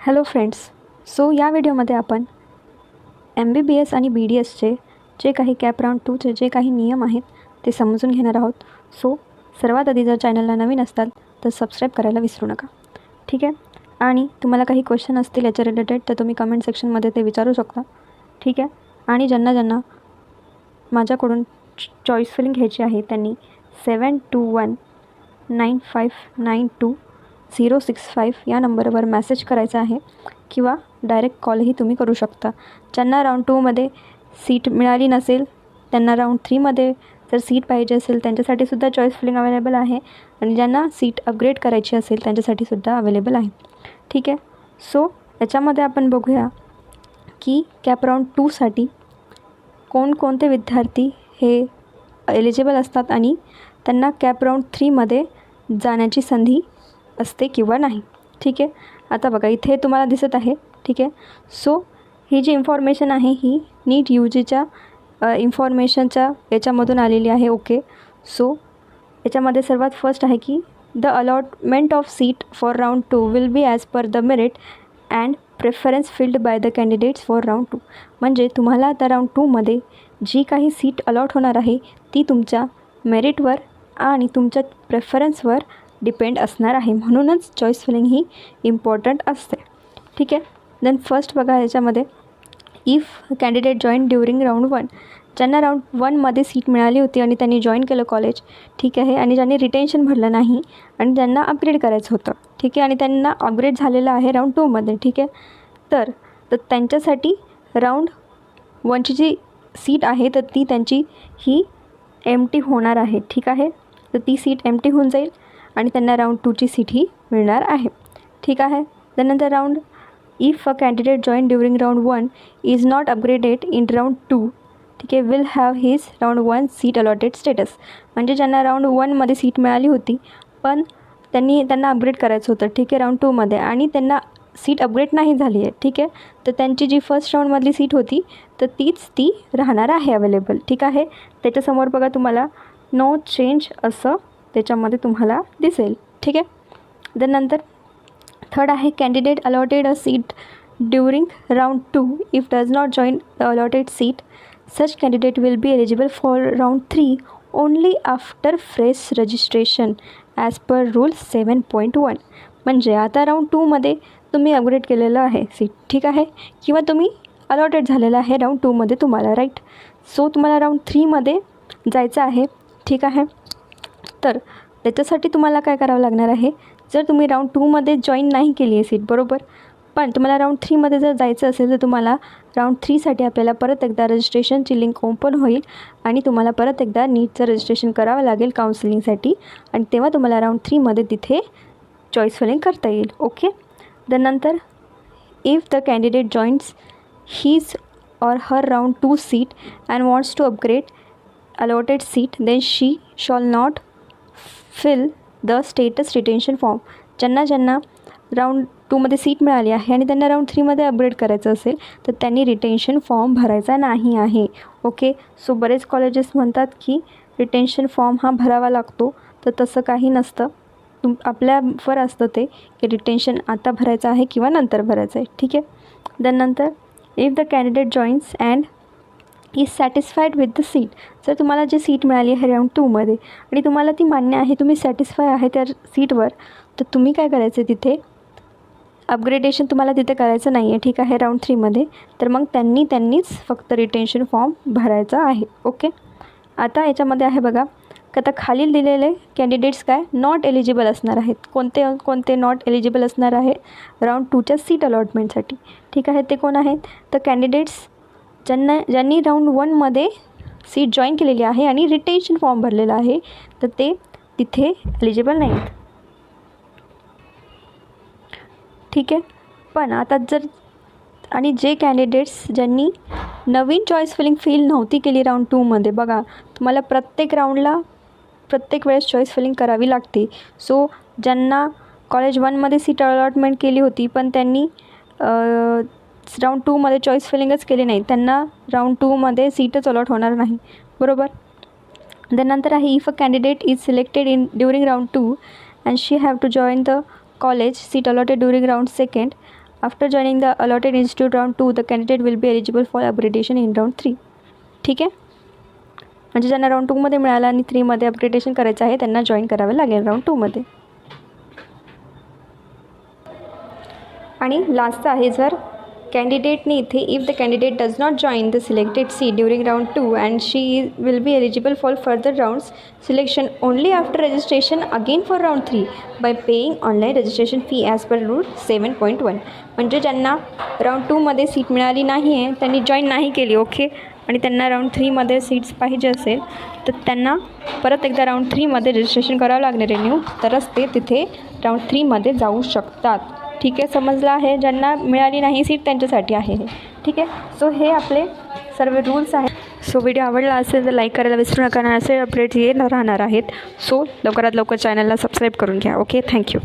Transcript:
Hello friends so या व्हिडिओमध्ये आपण एम बी बी एस आणि बी डी एसचे जे काही कॅप राऊंड टूचे जे काही नियम आहेत ते समजून घेणार आहोत. सो सर्वात आधी जर चॅनलला नवीन असताल तर सबस्क्राईब करायला विसरू नका. ठीक आहे? आणि तुम्हाला काही क्वेश्चन असतील याच्या रिलेटेड तर तुम्ही कमेंट सेक्शनमध्ये ते विचारू शकता. ठीक आहे? आणि ज्यांना ज्यांना माझ्याकडून चॉईस फिलिंग घ्यायची आहे त्यांनी seven two one nine five nine two zero six five या नंबरवर मॅसेज करायचा आहे किंवा डायरेक्ट कॉलही तुम्ही करू शकता. ज्यांना राऊंड टूमध्ये सीट मिळाली नसेल त्यांना राऊंड थ्रीमध्ये जर सीट पाहिजे असेल त्यांच्यासाठी सुद्धा चॉईस फिलिंग अवेलेबल आहे. आणि ज्यांना सीट अपग्रेड करायची असेल त्यांच्यासाठी सुद्धा अवेलेबल आहे. ठीक आहे? सो याच्यामध्ये आपण बघूया की कॅप राऊंड टूसाठी कोणकोणते विद्यार्थी हे एलिजिबल असतात आणि त्यांना कॅप राऊंड थ्रीमध्ये जाण्याची संधी असते किंवा नाही. ठीक आहे? आता बघा इथे तुम्हाला दिसत आहे. ठीक आहे? सो ही जी इन्फॉर्मेशन आहे ही नीट यू जीच्या इन्फॉर्मेशनच्या याच्यामधून आलेली आहे. ओके सो याच्यामध्ये सर्वात फर्स्ट आहे की the allotment of seat for round two will be as per the merit and preference filled by the candidates for round two म्हणजे तुम्हाला आता राऊंड टूमध्ये जी काही सीट अलॉट होणार आहे ती तुमच्या मेरिटवर आणि तुमच्या प्रेफरन्सवर डिपेंड असणार आहे. म्हणूनच चॉईस फिलिंग ही इम्पॉर्टंट असते. ठीक आहे? देन फर्स्ट बघा याच्यामध्ये if candidate join during round one ज्यांना राऊंड वनमध्ये सीट मिळाली होती आणि त्यांनी जॉईन केलं कॉलेज ठीक आहे? आणि ज्यांनी रिटेन्शन भरलं नाही आणि त्यांना अपग्रेड करायचं होतं ठीक आहे? आणि त्यांना अपग्रेड झालेलं आहे राऊंड टूमध्ये ठीक आहे? तर तर त्यांच्यासाठी राऊंड वनची जी सीट आहे तर ती त्यांची ही एम टी होणार आहे ठीक आहे? तर ती सीट एम टी होऊन जाईल. आणि त्यांना राऊंड टूची सीट ही मिळणार आहे. ठीक आहे? त्यानंतर round if a candidate join during round one is not upgraded in round two ठीक आहे? Will have his round one seat allotted status म्हणजे ज्यांना राऊंड वनमध्ये सीट मिळाली होती पण त्यांनी त्यांना अपग्रेड करायचं होतं ठीक आहे? राऊंड टूमध्ये आणि त्यांना सीट अपग्रेड नाही झाली आहे ठीक आहे? तर त्यांची जी फर्स्ट राऊंडमधली सीट होती तर तीच ती राहणार आहे अवेलेबल ठीक आहे? त्याच्यासमोर बघा तुम्हाला नो चेंज असं त्याच्यामध्ये तुम्हाला दिसेल. ठीक आहे? देन नंतर थर्ड आहे candidate allotted a seat during round two if does not join the allotted seat such candidate will be eligible for round three only after fresh registration as per rule seven point one म्हणजे आता round टूमध्ये तुम्ही upgrade केलेलं आहे seat ठीक आहे? किंवा तुम्ही अलॉटेड झालेलं आहे राऊंड टूमध्ये तुम्हाला राईट सो तुम्हाला राऊंड थ्रीमध्ये जायचं आहे. ठीक आहे? तर त्याच्यासाठी तुम्हाला काय करावं लागणार आहे? जर तुम्ही राऊंड टूमध्ये जॉईन नाही केली आहे सीट बरोबर? पण तुम्हाला राऊंड थ्रीमध्ये जर जायचं असेल तर तुम्हाला राऊंड थ्रीसाठी आपल्याला परत एकदा रजिस्ट्रेशनची लिंक ओपन होईल आणि तुम्हाला परत एकदा नीटचं रजिस्ट्रेशन करावं लागेल काउन्सिलिंगसाठी आणि तेव्हा तुम्हाला राऊंड थ्रीमध्ये तिथे चॉईस फिलिंग करता येईल ओके त्यानंतर if the candidate joins his or her round 2 seat and wants to upgrade allotted seat then she shall not fill the status retention form ज्यांना ज्यांना राऊंड टूमध्ये सीट मिळाली आहे आणि त्यांना राऊंड थ्रीमध्ये अपग्रेड करायचं असेल तर त्यांनी रिटेन्शन फॉर्म भरायचा नाही आहे. ओके सो बरेच कॉलेजेस म्हणतात की रिटेन्शन फॉर्म हा भरावा लागतो. तर तसं काही नसतं. तुम आपल्यावर असतं ते की रिटेन्शन आता भरायचं आहे किंवा नंतर भरायचं आहे. ठीक आहे? देन नंतर if the candidate joins and is satisfied with the seat जर तुम्हाला जी सीट मिळाली आहे राऊंड टूमध्ये आणि तुम्हाला ती मान्य आहे तुम्ही सॅटिस्फाय आहे त्या सीटवर तर तुम्ही काय करायचं तिथे? अपग्रेडेशन तुम्हाला तिथे करायचं नाही आहे ठीक आहे राऊंड थ्रीमध्ये तर मग त्यांनी त्यांनीच फक्त रिटेन्शन फॉर्म भरायचा आहे ओके आता याच्यामध्ये आहे बघा आता खालील दिलेले कॅन्डिडेट्स काय? नॉट एलिजिबल असणार आहेत. कोणते कोणते नॉट एलिजिबल असणार आहे? राऊंड टूच्या सीट अलॉटमेंटसाठी ठीक आहे ते कोण आहेत? तर कॅन्डिडेट्स ज्यांना ज्यांनी राऊंड वनमध्ये सीट जॉईन केलेली आहे आणि रिटेन्शन फॉर्म भरलेला आहे तर ते तिथे एलिजिबल नाहीत. ठीक आहे? पण आता जर आणि जे कॅन्डिडेट्स ज्यांनी नवीन चॉईस फिलिंग फील नव्हती केली राऊंड टूमध्ये बघा तुम्हाला प्रत्येक राऊंडला प्रत्येक वेळेस चॉईस फिलिंग करावी लागते. सो ज्यांना कॉलेज वनमध्ये सीट अलॉटमेंट केली होती पण त्यांनी राऊंड टूमध्ये चॉईस फिलिंगच केली नाही. त्यांना राऊंड टूमध्ये सीटच अलॉट होणार नाही. बरोबर? त्यानंतर आहे if a candidate is selected in during round two and she have to join the college seat allotted during round second after joining the allotted institute round two the candidate will be eligible for upgradation in round three ठीक आहे? म्हणजे ज्यांना round टूमध्ये मिळालं आणि थ्रीमध्ये upgradation करायचं आहे त्यांना जॉईन करावं लागेल राऊंड टूमध्ये आणि लास्टचं आहे जर कॅन्डिडेटने इथे if the candidate does not join the selected seat during round two and she will be eligible for further rounds selection only after registration again for round three by paying online registration fee as per rule seven point one म्हणजे ज्यांना round टूमध्ये seat मिळाली नाही आहे त्यांनी join नाही केली okay आणि त्यांना राऊंड थ्रीमध्ये सीट्स पाहिजे असेल तर त्यांना परत एकदा राऊंड थ्रीमध्ये रजिस्ट्रेशन करावं लागणार आहे न्यू तरच ते तिथे राऊंड थ्रीमध्ये जाऊ शकतात. ठीक आहे समजलं आहे. ज्यांना मिळाली नाही सीट त्यांच्यासाठी आहे हे. ठीक आहे? सो हे आपले सर्व रूल्स आहेत. सो व्हिडिओ आवडला असेल तर लाईक करायला विसरू नका. असे अपडेट्स येणार राहणार आहेत. सो लवकरात लवकर चॅनलला सबस्क्राईब करून घ्या. Okay thank you